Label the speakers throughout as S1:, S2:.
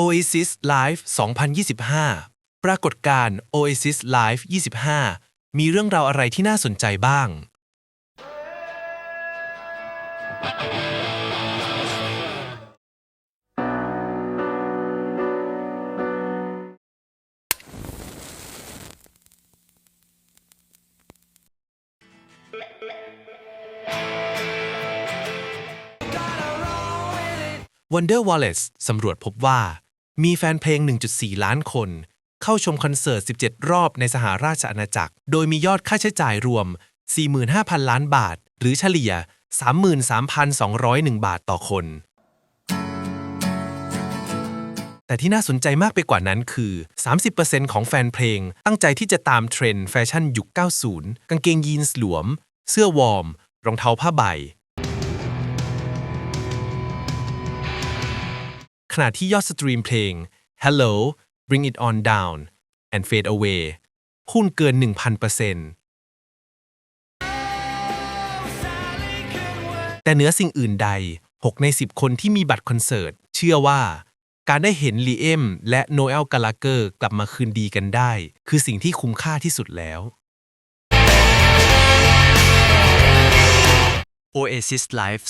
S1: Oasis Live 2025 ปรากฏการณ์ Oasis Live 25 มีเรื่องราวอะไรที่น่าสนใจบ้าง Wonder Wallace สำรวจพบว่า มีแฟนเพลง 1.4 ล้านคน เข้าชมคอนเสิร์ต 17 รอบในสหราชอาณาจักร โดยมียอดค่าใช้จ่ายรวม 45,000 ล้านบาท หรือเฉลี่ย 33,201 บาทต่อคน แต่ที่น่าสนใจมากไปกว่านั้นคือ 30%ของแฟนเพลง ตั้งใจที่จะตามเทรนด์แฟชั่นยุค 90 กางเกงยีนส์หลวม เสื้อวอร์ม รองเท้าผ้าใบ ขณะที่ยอดสตรีมเพลง Hello Bring It On Down and Fade Away พุ่งเกิน 1,000%แต่เหนือสิ่งอื่นใด 6 ใน 10 คนที่มีบัตรคอนเสิร์ต เชื่อว่า การได้เห็นลีเอมและโนเอลกาลาเกอร์กลับมาคืนดีกันได้ คือสิ่งที่คุ้มค่าที่สุดแล้ว
S2: Oasis Live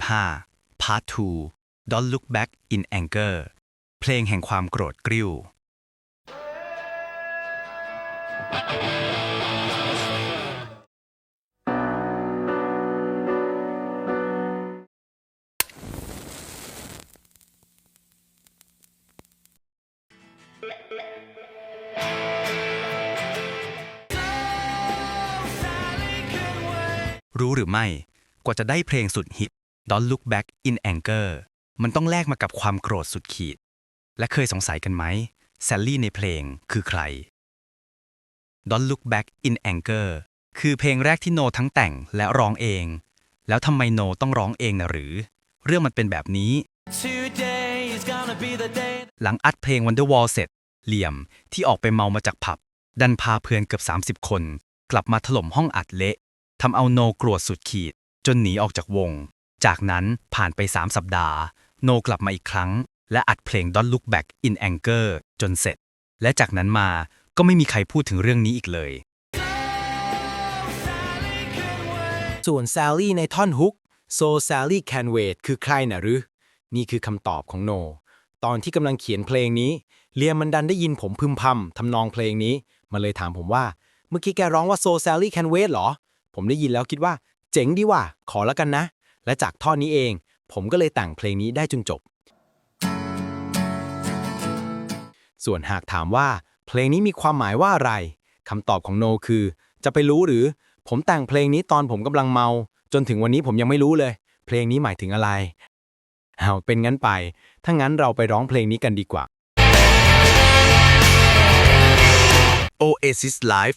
S2: 2025 Part 2 Don't Look Back in Anger เพลงแห่งความโกรธกริ้ว รู้หรือไม่ กว่าจะได้เพลงสุดฮิต Don't Look Back in Anger มันต้องแลกมากับความโกรธสุดขีด และเคยสงสัยกันไหมแซลลี่ในเพลงคือใคร Don't Look Back in Anger คือเพลงแรกที่โนทั้งแต่งและร้องเอง แล้วทำไมโนต้องร้องเองนะหรือ เรื่องมันเป็นแบบนี้
S3: Today is gonna be the day
S2: หลังอัดเพลง Wonderwall เสร็จ เหลี่ยมที่ออกไปเมามาจากผับ ดันพาเพื่อนเกือบ 30 คน กลับมาถล่มห้องอัดเละทำเอาโนโกรธสุดขีด จนหนีออกจากวง จากนั้นผ่านไป 3 สัปดาห์ โนกลับมาอีกครั้ง และอัดเพลง Don't Look Back in Anger จนเสร็จ และจากนั้นมาก็ไม่มีใครพูดถึงเรื่องนี้อีกเลย
S4: ส่วน Sally ในท่อนฮุก So Sally can wait คือใครนะหรือ นี่คือคำตอบของโน ตอนที่กำลังเขียนเพลงนี้ เลียมมันดันได้ยินผมพึมพำทำนองเพลงนี้มันเลยถามผมว่า เมื่อกี้แกร้องว่า So Sally can wait เหรอ ผมได้ยินแล้วคิดว่า เจ๋งดีว่ะขอแล้วกันนะ และจากท่อนนี้เอง ผมก็เลยแต่งเพลงนี้ได้จนจบ ส่วนหากถามว่า เพลงนี้มีความหมายว่าอะไรคำตอบของโนคือ จะไปรู้หรือ ผมแต่งเพลงนี้ตอนผมกำลังเมา จนถึงวันนี้ผมยังไม่รู้เลย เพลงนี้หมายถึงอะไรเอาเป็นงั้นไป ถ้างั้นเราไปร้องเพลงนี้กันดีกว่า
S5: Oasis Live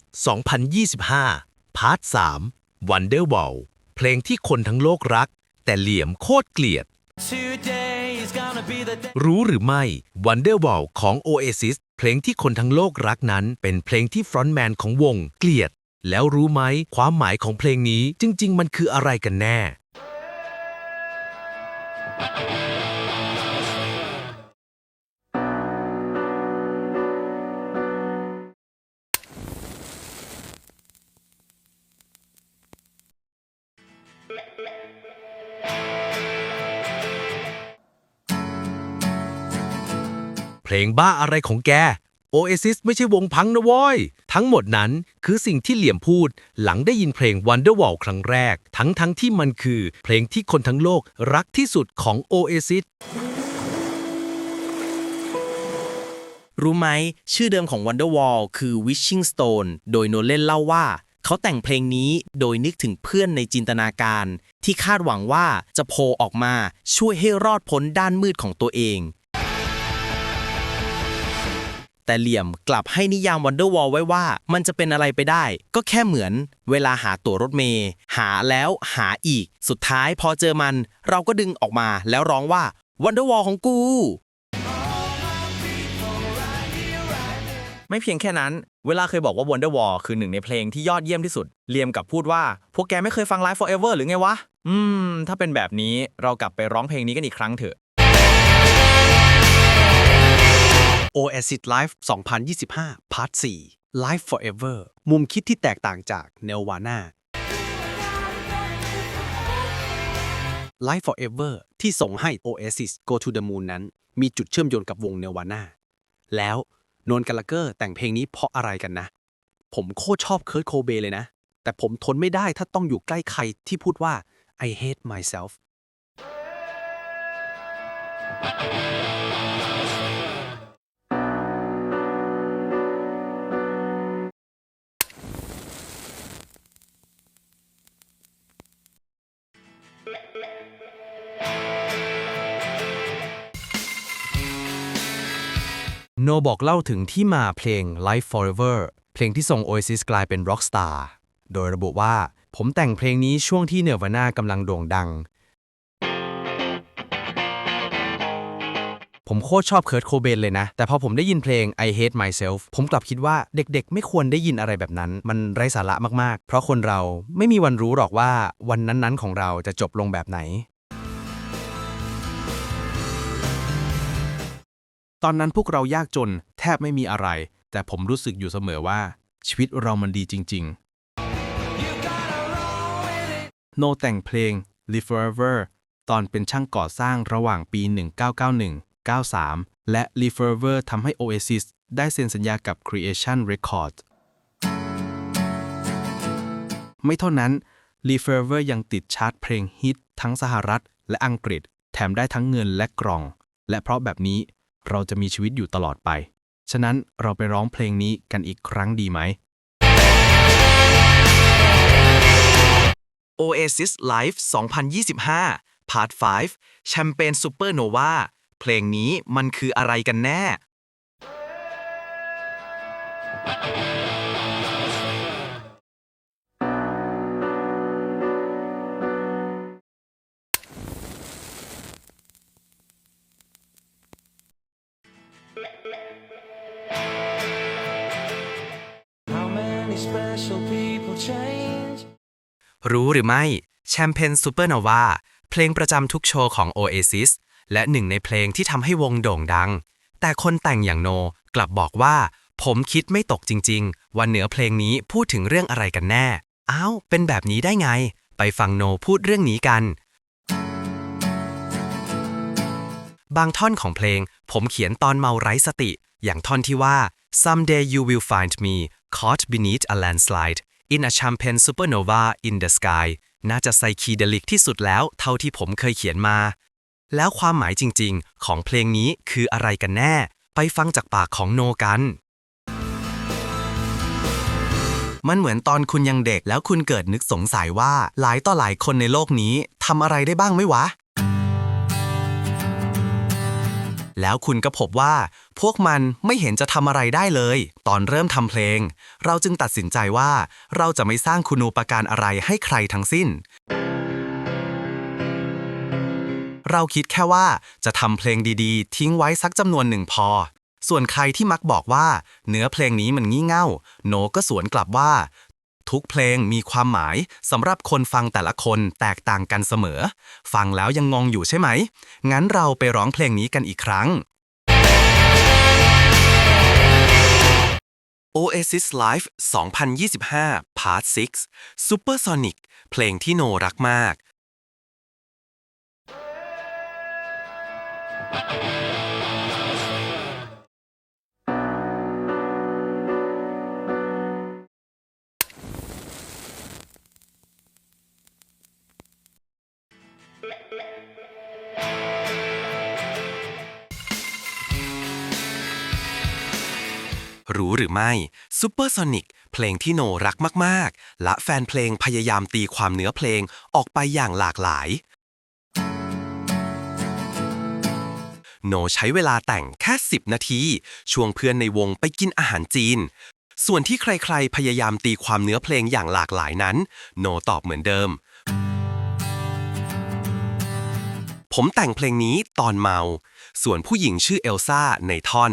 S5: 2025พาร์ท3 Wonderwall เพลงที่คนทั้งโลกรัก แต่เหลี่ยมโคตรเกลียด
S3: Today is gonna be the day
S5: รู้หรือไม่ Wonderwall ของ Oasis เพลงที่คนทั้งโลกรักนั้น เป็นเพลงที่ฟรอนต์แมนของวงเกลียด แล้วรู้ไหมความหมายของเพลงนี้จริง ๆ มันคืออะไรกันแน่ ลงบ้าอะไรของแก Oasis ไม่ใช่วงพังนะว้ยทั้งหมดนั้นคือสิ่งที่เหลี่ยมพูดหลังได้ยินเพลง Wonderwall ครั้งแรก ทั้งทั้งที่มันคือเพลงที่คนทั้งโลกรักที่สุดของ Oasis
S6: รู้ไหม ชื่อเดิมของ Wonderwall คือ Wishing Stone โดยโนเลนเล่าว่า เขาแต่งเพลงนี้โดยนึกถึงเพื่อนในจินตนาการ ที่คาดหวังว่าจะโผล่ออกมาช่วยให้รอดพ้นด้านมืดของตัวเอง แต่เหลี่ยมกลับให้นิยาม Wonderwall ไว้ว่า มันจะเป็นอะไรไปได้ ก็แค่เหมือน เวลาหาตั๋วรถเมย์หาแล้วหาอีก สุดท้ายพอเจอมัน เราก็ดึงออกมาแล้วร้องว่า Wonderwall ของกู
S7: ไม่เพียงแค่นั้น เวลาเคยบอกว่า Wonderwall คือหนึ่งในเพลงที่ยอดเยี่ยมที่สุดเลียมกับพูดว่า พวกแกไม่เคยฟัง Live Forever หรือไงวะ อืม ถ้าเป็นแบบนี้เรากลับไปร้องเพลงนี้กันอีกครั้งเถอะ
S8: Oasis Live 2025 Part 4 Live Forever มุมคิดที่แตกต่างจาก Nirvana Live Forever ที่ส่งให้ Oasis Go to the Moon นั้น มีจุดเชื่อมโยงกับวง Nirvana แล้วนนกาลเกอร์แต่งเพลงนี้เพราะอะไรกันนะ ผมโคตรชอบเคิร์ t โคเบเลยนะ แต่ผมทนไม่ได้ถ้าต้องอยู่ใกล้ใครที่พูดว่า I hate myself
S9: โนบอกเล่าถึงที่มาเพลง Life Forever เพลงที่ส่ง Oasis กลายเป็นร็อกสตาร์โดยระบุว่าผมแต่งเพลงนี้ช่วงที่เนว a น a กำลังโด่งดัง ผมโคตรชอบเคิร์ t โคเบนเลยนะ แต่พอผมได้ยินเพลง I Hate Myself ผมกลับคิดว่าเด็กๆ ไม่ควรได้ยินอะไรแบบนั้น มันไร้สาระมากๆ เพราะคนเราไม่มีวันรู้หรอกว่าวันนั้นๆของเราจะจบลงแบบไหน
S10: ตอนนั้นพวกเรายากจนแทบไม่มีอะไร แต่ผมรู้สึกอยู่เสมอว่า ชีวิตเรามันดีจริง ๆ โนแต่งเพลง Live Forever ตอนเป็นช่างก่อสร้างระหว่างปี 1991 93 และ Live Forever ทำให้ Oasis ได้เซ็นสัญญากับ Creation Records ไม่เท่านั้น Live Forever ยังติดชาร์ตเพลงฮิตทั้งสหรัฐและอังกฤษ แถมได้ทั้งเงินและกล่อง และเพราะแบบนี้ เราจะมีชีวิตอยู่ตลอดไป ฉะนั้นเราไปร้องเพลงนี้กันอีกครั้งดีไหม
S2: Oasis Live 2025 Part 5 Champagne Supernova เพลงนี้มันคืออะไรกันแน่ รู้หรือไม่แชมเปญซูเปอร์โนวาเพลงประจำทุกโชว์ของ Oasis และหนึ่งในเพลงที่ทำให้วงโด่งดัง แต่คนแต่งอย่างโนกลับบอกว่า ผมคิดไม่ตกจริง ๆ ว่าเนื้อเพลงนี้พูดถึงเรื่องอะไรกันแน่ อ้าว เป็นแบบนี้ได้ไง ไปฟังโนพูดเรื่องนี้กัน บางท่อนของเพลง ผมเขียนตอนเมาไร้สติ อย่างท่อนที่ว่า someday you will find me caught beneath a landslide in a champagne supernova in the sky น่าจะไซคีเดลิกที่สุดแล้วเท่าที่ผมเคยเขียนมา แล้วความหมายจริงๆ ของเพลงนี้คืออะไรกันแน่ ไปฟังจากปากของโนกัน มันเหมือนตอนคุณยังเด็กแล้วคุณเกิดนึกสงสัยว่าหลายต่อหลายคนในโลกนี้ทำอะไรได้บ้างไหมวะ แล้วคุณก็พบว่า พวกมันไม่เห็นจะทำอะไรได้เลย ตอนเริ่มทำเพลง เราจึงตัดสินใจว่า เราจะไม่สร้างคุณูปการอะไรให้ใครทั้งสิ้น เราคิดแค่ว่าจะทำเพลงดีๆ ทิ้งไว้สักจำนวนหนึ่งพอ ส่วนใครที่มักบอกว่า เนื้อเพลงนี้มันงี่เง่า โนก็สวนกลับว่า ทุกเพลงมีความหมายสำหรับคนฟังแต่ละคนแตกต่างกันเสมอ ฟังแล้วยังงงอยู่ใช่ไหม งั้นเราไปร้องเพลงนี้กันอีกครั้ง Oasis Live 2025 Part 6 Supersonic เพลงที่โนรักมาก รู้หรือไม่ Supersonic เพลงที่โนรักมาก ๆ และแฟนเพลงพยายามตีความเนื้อเพลงออกไปอย่างหลากหลาย โนใช้เวลาแต่งแค่ 10 นาทีช่วงเพื่อนในวงไปกินอาหารจีน ส่วนที่ใครๆ พยายามตีความเนื้อเพลงอย่างหลากหลายนั้น โนตอบเหมือนเดิม ผมแต่งเพลงนี้ตอนเมาส่วนผู้หญิงชื่อเอลซ่าในท่อน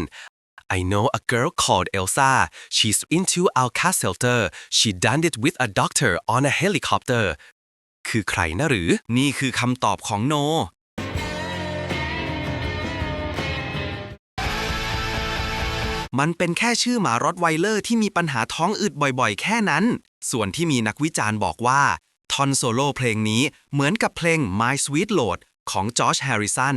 S2: I know a girl called Elsa. She's into Alka-Seltzer. She done it with a doctor on a helicopter. คือใครนะหรือ นี่คือคำตอบของโน มันเป็นแค่ชื่อหมารอดไวเลอร์ที่มีปัญหาท้องอืดบ่อยๆ แค่นั้น ส่วนที่มีนักวิจารณ์บอกว่า ทอนโซโล่เพลงนี้เหมือนกับเพลง My Sweet Lord ของจอร์จแฮร์ริสัน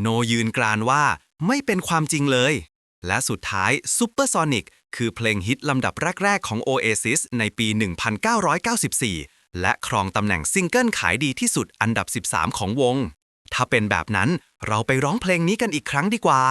S2: โนยืนกรานว่าไม่เป็นความจริงเลย และสุดท้ายซูเปอร์ซอนิกคือเพลงฮิตลำดับแรก ๆ ของ Oasis ในปี 1994 และครองตำแหน่งซิงเกิลขายดีที่สุดอันดับ 13 ของวง ถ้าเป็นแบบนั้นเราไปร้องเพลงนี้กันอีกครั้งดีกว่า